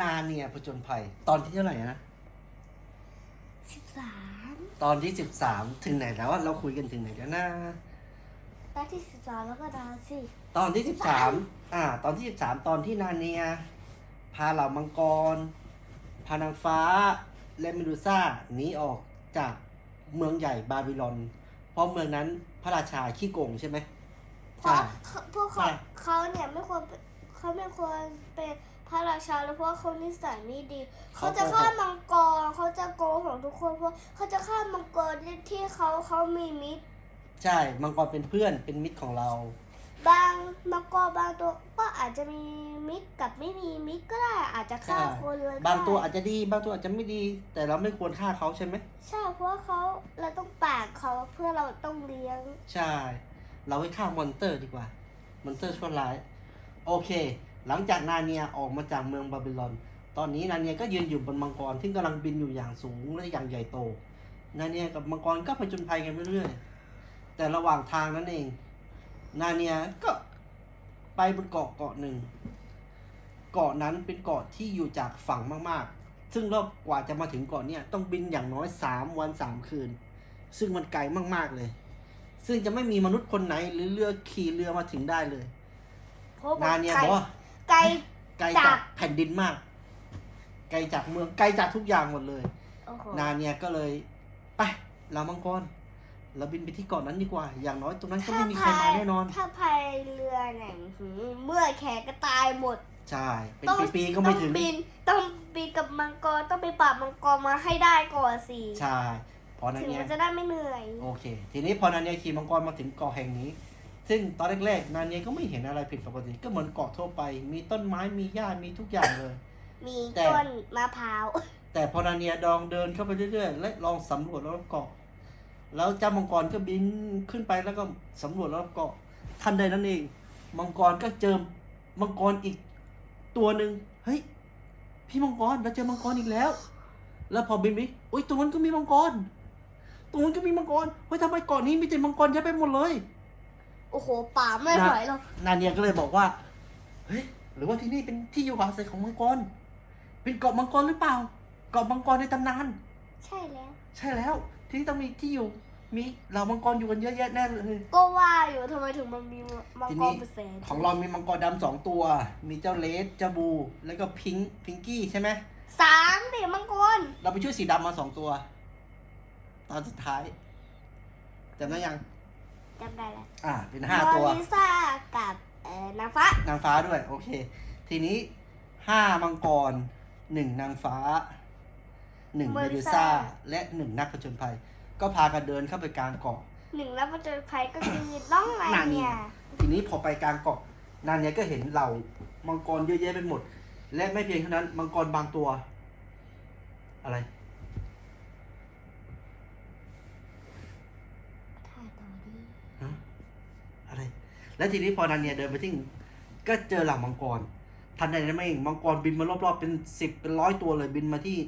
นาเนียผจญภัย ตอนที่เท่าไหร่นะ สิบสามตอนที่สิบสามถึงไหนแล้วอะเราคุยกันถึงไหนแล้วนะ ตอนที่สิบสามแล้วก็ดาวสิตอนที่สิบสามอ่า ตอนที่สิบสามตอนที่นาเนีย พาเหล่ามังกร พานางฟ้า และเมดูซ่าหนีออกจากเมืองใหญ่บาบิลอน เพราะเมืองนั้นพระราชาขี้โกงใช่ไหม เพใช่ราะเขาพวกเขาใช่เขาเนี่ยไม่ควรเป็นเขาไม่ควรเป็นพระราชาแล้วเพราะว่าเขานิสัยไม่ดี เขาจะฆ่ามังกรเขาจะโกงของทุกคนเพราะเขาจะฆ่ามังกรที่เขาเขามีมิตร ใช่มังกรเป็นเพื่อนเป็นมิตรของเรา บางมังกรบางตัวก็อาจจะมีมิตรกับไม่มีมิตรก็ได้อาจจะฆ่าใช่คนเลยก็บางตัวได้อาจจะดีบางตัวอาจจะไม่ดี แต่เราไม่ควรฆ่าเขาใช่ไหมใช่เพราะว่าเขาเราต้องปากเขาเพื่อเราต้องเลี้ยง ใช่ เราให้ฆ่ามอนเตอร์ดีกว่ามอนเตอร์ชั่วร้าย โอเค หลังจากนาเนียออกมาจากเมืองบาบิลอน ตอนนี้นาเนียก็ยืนอยู่บนมังกรที่กำลังบินอยู่อย่างสูงและอย่างใหญ่โต นาเนียกับมังกรก็ไปจนภัยกันไปเรื่อยๆ แต่ระหว่างทางนั้นเอง นาเนียก็ไปบนเกาะเกาะหนึ่ง เกาะนั้นเป็นเกาะที่อยู่จากฝั่งมากๆ ซึ่งรอบกว่าจะมาถึงเกาะเนี่ยต้องบินอย่างน้อยสามวันสามคืน ซึ่งมันไกลมากๆเลย ซึ่งจะไม่มีมนุษย์คนไหนหรือเรือขี่เรือมาถึงได้เลย เพราะนาเนียบอกว่าไกล ไกลจาจาก กแผ่นดินมาก ไกลจากเมืองไกลจากทุกอย่างหมดเลย โอ้โหนาเนียก็เลยไปเรามังกรเราบินไปที่เกาะนั้นดีกว่า อย่างน้อยตรงนั้นก็ไม่มีใครมาแน่นอน ถ้าพายเรือเนี่ยหือเมื่อแขกก็ตายหมดใช่ เป็นต้องปีๆก็ไม่ถึง ต้องบินต้องบินกับมังกรต้องไปปราบมังกรมาให้ได้ก่อนสิ ใช่ พอนาถึงเนียมันจะได้ไม่เหนื่อย โอเค ทีนี้พอนาเนียขี่มังกรมาถึงเกาะแห่งนี้ ซึ่งตอนแรกๆนาเนียก็ไม่เห็นอะไรผิดปกติ ก็เหมือนเกาะทั่วไป มีต้นไม้มีหญ้ามีทุกอย่างเลย มีแต่ ต้นมะพร้าว แต่พอนาเนียดองเดินเข้าไปเรื่อยๆ และลองสำรวจรอบเกาะ แล้วเจ้ามังกรก็บินขึ้นไปแล้วก็สำรวจรอบเกาะ ทันใดนั้นเอง มังกรก็เจอมังกรอีกตัวหนึ่งเฮ้ย พี่มังกรเราเจอมังกรอีกแล้ว แล้วพอบินไปอุ้ยตรงนั้นก็มีมังกร ตรงนั้นก็มีมังกรเฮ้ยทำไมเกาะนี้มีแต่มังกรเยอะไปหมดเลย โอ้โหป่าไม่ไหวหรอกนาเนียก็เลยบอกว่า เฮ้ย หรือว่าที่นี่เป็นที่อยู่อาศัยของมังกร เป็นเกาะมังกรหรือเปล่า เกาะมังกรในตำนาน ใช่แล้ว ใช่แล้ว ที่นี่ต้องมีที่อยู่ มีเหล่ามังกรอยู่กันเยอะแยะแน่เลย ก็ว่าอยู่ทำไมถึงมันมีมังทีกนี้รเปอร์เซ็นต์ของเรามีมังกรดำสองตัว มีเจ้าเลสเจ้าบู แล้วก็พิงค์พิงกี้ใช่ไหม สามเด็มังกร เราไปช่วยสีดำมาสองตัว ตอนสุดท้ายจำได้ยัง จำได้แล้วอ่า เป็นห้าตัว มอลิซ่ากับเอ่อนางฟ้านางฟ้าด้วย โอเค ทีนี้ห้ามังกรหนึ่งนางฟ้าหนึ่งเมดูซ่าและหนึ่งนักผจญภัย ก็พากันเดินเข้าไปกลางเกาะ หนึ่งรับประจนภัยก็คือน้องนานาเนีเนียยทีนี้พอไปกลางเกาะนานเนี้ยก็เห็นเหล่ามังกรเยอะแยะไปหมด และไม่เพียงเท่านั้นมังกรบางตัว อะไร และทีนี้พอนาเนียเดินไปที่ก็เจอเหล่ามังกร ทันใดนั้นเองมังกรบินมารอบๆเป็นสิบเป็นร้อยตัวเลยบินมาที่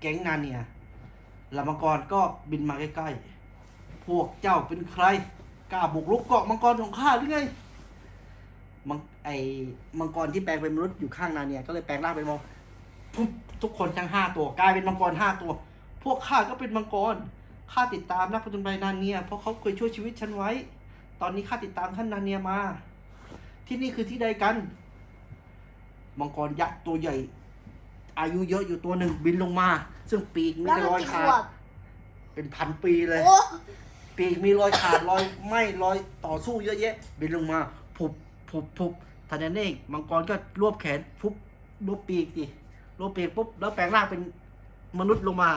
แก๊งนาเนียเหล่ามังกรก็บินมาใกล้ๆ พวกเจ้าเป็นใครกล้าบุกรุกเกาะมังกรของข้าหรือไงมังไอมังกรที่แปลงเป็นมนุษย์อยู่ข้างนาเนียก็เลยแปลงร่างเป็นมังปุ๊บทุกคนทั้งห้าตัวกลายเป็นมังกรห้าตัว พวกข้าก็เป็นมังกรข้าติดตามนักผจญภัยนานเนียเพราะเขาเคยช่วยชีวิตฉันไว้ ตอนนี้ข้าติดตามท่านนาเนียมา ที่นี่คือที่ใดกัน มังกรยักษ์ตัวใหญ่ อายุเยอะอยู่ตัวหนึ่งบินลงมา ซึ่งปีกมีแล้วแต่มันรอยกี่ขาขวดบเป็นพันปีเลยโอ้ปีกมีรอยขาดรอยไหม้รอยต่อสู้เยอะแยะ บินลงมาผุบผุบผุบทันใดนั้นเองมังกรก็รวบแขนฟุบรวบปีกสิรวบปีกปุ๊บแล้วแปลงร่างเป็นมนุษย์ลงมา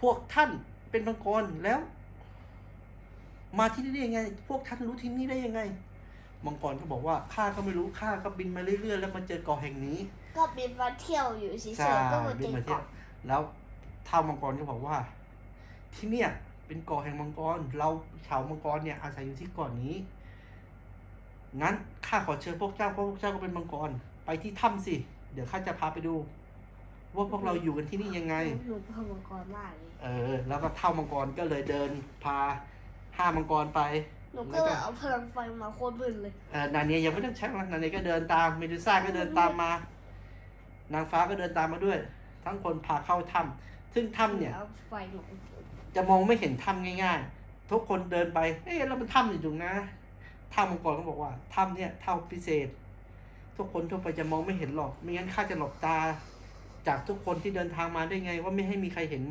พวกท่านเป็นมังกรแล้ว มาที่นี่ได้ยังไง พวกท่านรู้ที่นี่ได้ยังไง มังกรก็บอกว่าข้าก็ไม่รู้ข้าก็บินมาเรื่อยๆ แล้วมาเจอเกาะแห่งนี้ก็บินมาเที่ยวอยู่เฉยใช่ๆก็มาบิเจนอมาเที่ยวเกาะแล้วเท่ามังกรก็บอกว่า ที่เนี่ยเป็นเกาะแห่งมังกร เราชาวมังกรเนี่ยอาศัยอยู่ที่เกาะนี้ งั้นข้าขอเชิญพวกเจ้าเพราะพวกเจ้าก็เป็นมังกร ไปที่ถ้ำสิ เดี๋ยวข้าจะพาไปดู ว่าพวกเราอยู่กันที่นี่ยังไงหนูเป็นมังกรมากเลย เออ แล้วก็เท่ามังกรก็เลยเดินพา ห้ามังกรไปหนูก็เลยเอาพลังไฟมาโคตรบึนเลยเอ่อนาเนียยังไม่ต้องใช้หรอกนาเนียก็เดินตามเมดูซ่าก็เดินตามมา นางฟ้าก็เดินตามมาด้วย ทั้งคนพาเข้าถ้ำซึ่งถ้ำเนี่ยเอาไฟมาจะมองไม่เห็นถ้ำง่าย ๆ ทุกคนเดินไป เอ๊ะแล้วมันถ้ำอยู่ตรงนะถ้ำมังกรก็บอกว่าถ้ำเนี่ยถ้ำพิเศษ ทุกคนทั่วไปจะมองไม่เห็นหรอก ไม่งั้นข้าจะหลบตา จากทุกคนที่เดินทางมาได้ไง ว่าไม่ให้มีใครเห็น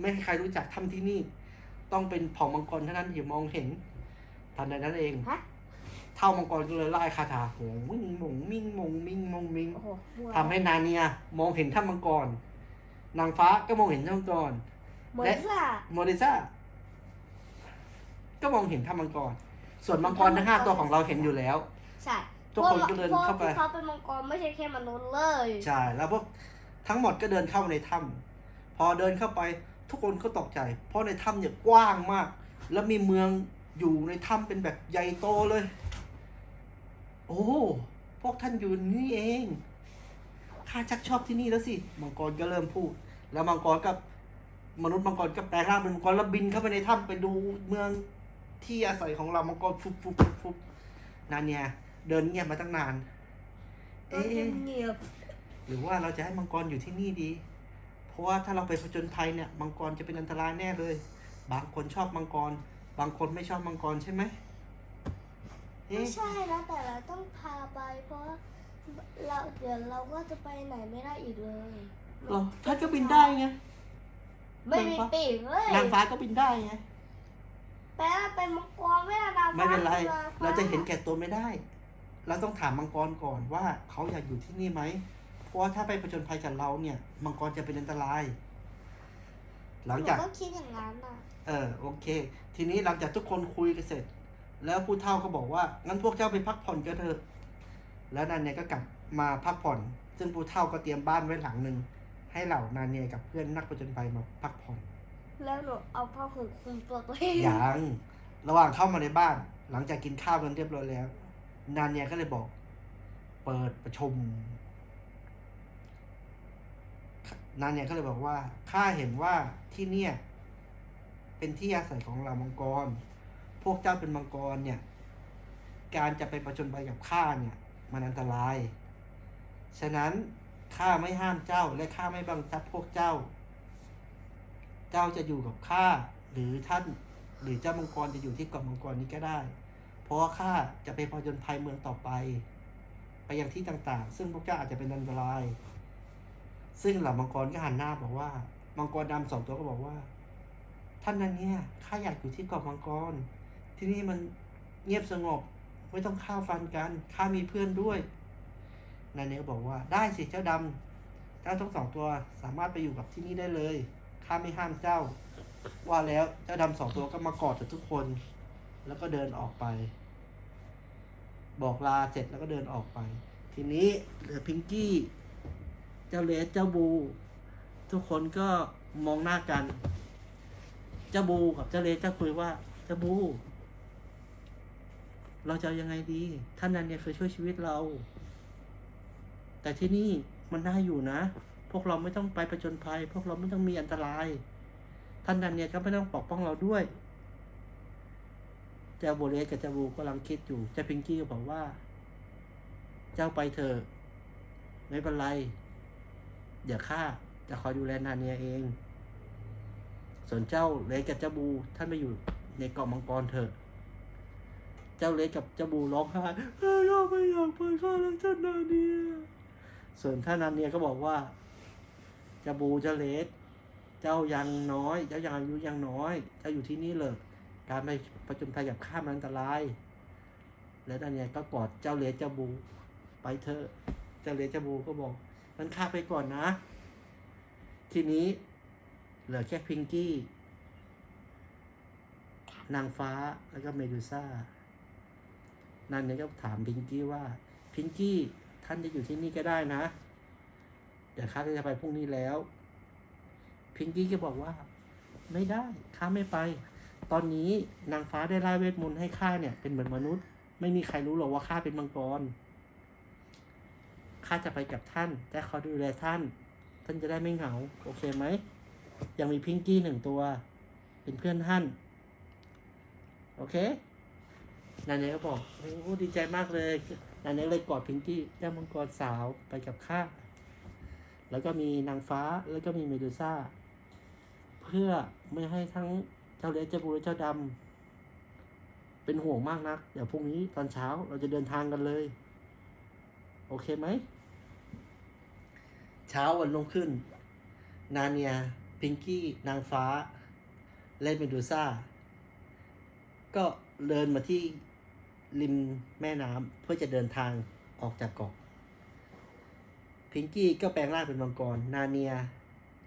ไม่ให้ใครรู้จักถ้ำที่นี่ ต้องเป็นเผ่ามังกรเท่านั้นที่มองเห็นทันใดนั้นเองฮะ เท่ามังกรก็เลยไล่คาถาโหงมิ่งมงมิ่งมงมิ่งมงมิงโอ้โหมั่วทำให้นาเนีย มองเห็นถ้ำมังกร นางฟ้าก็มองเห็นถ้ำมังกร เหมือนซ่าโมเดซ่าก็มองเห็นถ้ำมังกร ส่วนมังกรทั้งห้าตัวของเราเห็นอยู่แล้ว ใช่ทุกคนก็เดินเข้าไปพวกเขาเป็นมังกรไม่ใช่แค่มนุษย์เลย ใช่ แล้วพวกทั้งหมดก็เดินเข้ามาในถ้ำพอเดินเข้าไป ทุกคนก็ตกใจ เพราะในถ้ำเนี่ยกว้างมาก แล้วมีเมืองอยู่ในถ้ำเป็นแบบใหญ่โตเลย โอ้พวกท่านอยู่นี่เองข้าชักชอบที่นี่แล้วสิมังกรก็เริ่มพูด แล้วมังกรกับมนุษย์มังกรก็แปลงร่างเป็นมังกรแล้วบินเข้าไปในถ้ำไปดูเมืองที่อาศัยของเรามังกรฟุบฟุบฟุบฟุบนานเนี่ยเดินเงียบมาตั้งนานเงียบเงียบ หรือว่าเราจะให้มังกรอยู่ที่นี่ดีเพ ราะว่าถ้าเราไปผจญภัยเนี่ยมังกรจะเป็นอันตรายแน่เลย บางคนชอบมังกร บางคนไม่ชอบมังกรใช่ไหมไม่เอ๊ะใช่นะแต่เราต้องพาไป เพราะเราเดี๋ยวเราก็จะไปไหนไม่ได้อีกเลย เหรอท่านก็บินได้ไง ไม่มีปีกเลยนางฟ้าก็บินได้ไง แปลว่าเป็นมังกรไม่ได้นางฟ้าไม่เป็นไรคือนงฟ้เราจะเห็นแก่ตัวไม่ได้ เราต้องถามมังกรก่อนว่าเขาอยากอยู่ที่นี่ไหม เพราะว่าถ้าไปผจญภัยกับเราเนี่ย มังกรจะเป็นอันตราย หลังจากหนูก็คิดอย่างนั้นอะเออโอเค ทีนี้หลังจากทุกคนคุยกันเสร็จ แล้วผู้เฒ่าก็บอกว่างั้นพวกเจ้าไปพักผ่อนกันเถอะ แล้วนานเนียก็กลับมาพักผ่อน ซึ่งผู้เฒ่าก็เตรียมบ้านไว้หลังหนึ่งให้เหล่านานเนียกับเพื่อนนักผจญภัยมาพักผ่อน แล้วหนูเอาผ้าห่มคลุมตัวตัวเองอย่างระหว่างเข้ามาในบ้าน หลังจากกินข้าวกันเรียบร้อยแล้วนานเนียก็เลยบอก เปิดประชุม นานเนี่ยก็เลยบอกว่าข้าเห็นว่าที่เนี่ยเป็นที่อาศัยของเรามังกร พวกเจ้าเป็นมังกรเนี่ย การจะไปประชนภัยกับข้าเนี่ย มันอันตราย ฉะนั้นข้าไม่ห้ามเจ้าและข้าไม่บังคับพวกเจ้า เจ้าจะอยู่กับข้าหรือท่านหรือเจ้ามังกรจะอยู่ที่เกาะมังกรนี้ก็ได้ เพราะข้าจะไปผจญภัยเมืองต่อไป ไปยังที่ต่างๆ ซึ่งพวกเจ้าอาจจะเป็นอันตราย ซึ่งเหล่ามังกรก็หันหน้าบอกว่า มังกรดำสองตัวก็บอกว่า ท่านนั้นเนี่ยข้าอยากอยู่ที่เกาะมังกร ที่นี่มันเงียบสงบไม่ต้องฆ่าฟันกันข้ามีเพื่อนด้วยนายเนก็บอกว่าได้สิเจ้าดำเจ้าทั้งสองตัวสามารถไปอยู่กับที่นี่ได้เลยข้าไม่ห้ามเจ้า ว่าแล้วเจ้าดำสองตัวก็มากอดกับทุกคน แล้วก็เดินออกไป บอกลาเสร็จแล้วก็เดินออกไป ทีนี้เหลือพิงกี้ เจ้าเลสเจ้าบู ทุกคนก็มองหน้ากัน เจ้าบูกับเจ้าเลสเจ้าคุยว่าเจ้าบู เราจะยังไงดี ท่านนั้นเนี่ยเคยช่วยชีวิตเรา แต่ที่นี่มันน่าอยู่นะ พวกเราไม่ต้องไปประจนภัย พวกเราไม่ต้องมีอันตราย ท่านนั้นเนี่ยก็ไม่ต้องปกป้องเราด้วยเจ้าโบเลสกับเจ้าบูกำลังคิดอยู่ เจ้าพิงกี้ก็บอกว่า เจ้าไปเถอะไม่เป็นไร เดี๋ยวข้าจะคอยดูแลนาเนียเอง ส่วนเจ้าเลสกับเจ้าบูท่านไปอยู่ในเกาะมังกรเถอะ เจ้าเลสกับเจ้าบูร้องไห้เอ้ยข้าไม่อยากไปข้ารักท่านนาเนีย ส่วนท่านนาเนียก็บอกว่าเจ้าบูเจ้าเลสเจ้ายังน้อย เจ้ายังอายุยังน้อย เจ้าอยู่ที่นี่เลย การไปประจนภัยกับข้ามันอันตราย แล้วนาเนียก็กอดเจ้าเลเจ้าบู ไปเถอะ เจ้าเลเจ้าบูก็บอก งั้นข้าไปก่อนนะ ทีนี้ เหลือแค่พิงกี้ นางฟ้าแล้วก็เมดูซ่านางเนี่ยก็ถามพิงกี้ว่า พิงกี้ท่านจะอยู่ที่นี่ก็ได้นะ เดี๋ยวข้าจะไปพรุ่งนี้แล้ว พิงกี้ก็บอกว่า ไม่ได้ข้าไม่ไป ตอนนี้นางฟ้าได้ไล่เวทมนต์ให้ข้าเนี่ยเป็นเหมือนมนุษย์ ไม่มีใครรู้หรอกว่าข้าเป็นมังกร ข้าจะไปกับท่านแต่ขอดูแลท่าน ท่านจะได้ไม่เหงา โอเคไหม ยังมีพิงกี้หนึ่งตัว เป็นเพื่อนท่าน โอเคนาเนก็บอกโอ้ดีใจมากเลยนาเนียเลยกอดพิงกี้เจ้ามังกรสาวไปกับข้า แล้วก็มีนางฟ้าแล้วก็มีเมดูซ่า เพื่อไม่ให้ทั้งเจ้าเล็กเจ้าบูและเจ้าดำเป็นห่วงมากนัก เดี๋ยวพรุ่งนี้ตอนเช้าเราจะเดินทางกันเลย โอเคไหม เช้าวันรุ่งขึ้น นาเนีย พิงกี้ นางฟ้า และเมดูซ่า ก็เดินมาที่ริมแม่น้ำเพื่อจะเดินทางออกจากเกาะ พิงกี้ก็แปลงร่างเป็นมังกร นาเนีย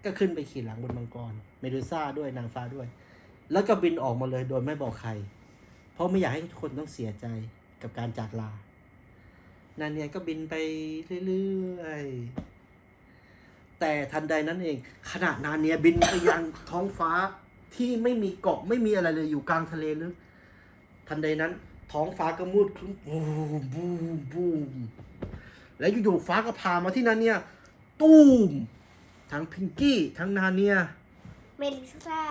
ก็ขึ้นไปขี่หลังบนมังกร เมดูซ่าด้วยนางฟ้าด้วย แล้วก็บินออกมาเลยโดยไม่บอกใคร เพราะไม่อยากให้ทุกคนต้องเสียใจกับการจากลา นาเนียก็บินไปเรื่อยๆ แต่ทันใดนั้นเอง ขณะนาเนียบินไปยังท้องฟ้าที่ไม่มีเกาะไม่มีอะไรเลยอยู่กลางทะเลลึกทันใดนั้น ท้องฟ้าก็มืดครึ้มบูมบูมบูมแล้วอยู่ๆฟ้าก็พามาที่นาเนียตูมทั้งพิงกี้ทั้งนาเนียเมลิซ่า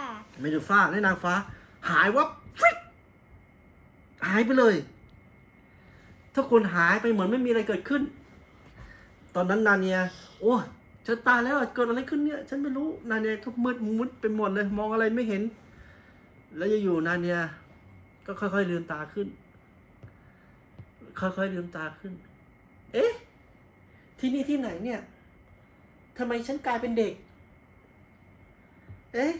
เมดูฟ้าและนางฟ้า หายวับฟิกหายไปเลยทุกคนหายไปเหมือนไม่มีอะไรเกิดขึ้น ตอนนั้นนาเนีย โอ้ ฉันตายแล้วเกิดอะไรขึ้นเนี่ย ฉันไม่รู้นาเนียก็มืดมุดไปหมดเลย มองอะไรไม่เห็น แล้วอยู่ๆนาเนียก็ค่อยๆลืมตาขึ้น ค่อยๆลืมตาขึ้น เอ๊ะ ที่นี่ที่ไหนเนี่ยทำไมฉันกลายเป็นเด็ก เอ๊ะ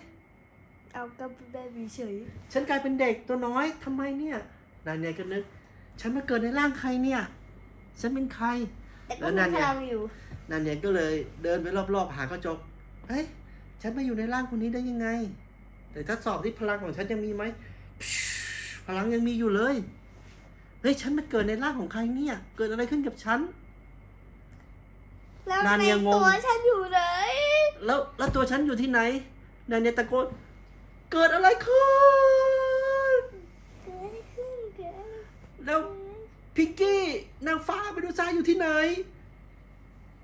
เอากับแบบเฉย ฉันกลายเป็นเด็กตัวน้อยทำไมเนี่ยนายเนี่ยก็นึก ฉันมาเกิดในร่างใครเนี่ย ฉันเป็นใคร แต่แล้ก็วมีนั่นพเนี่ยลังอยู่ นายเนี่ยก็เลยเดินไปรอบๆ หากระจกเฮ้ย ฉันมาอยู่ในร่างคนนี้ได้ยังไง แต่ทดสอบที่พลังของฉันยังมีไหม พลังยังมีอยู่เลย เฮ้ย ฉันมาเกิดในร่างของใครเนี่ย เกิดอะไรขึ้นกับฉัน แล้วนาในเนียงง ตัวฉันอยู่ไหนแล้วแล้วตัวฉันอยู่ที่ไหนนายเนี่ยตะโกน เกิดอะไรขึ้น เกิดอะไรขึ้นเกิดอะไรแล้วพิงกี้นางฟ้าไปดูซ่าอยู่ที่ไหน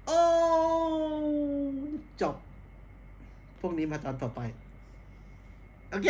โอ้จบ พวกนี้มาตอนต่อไป โอเค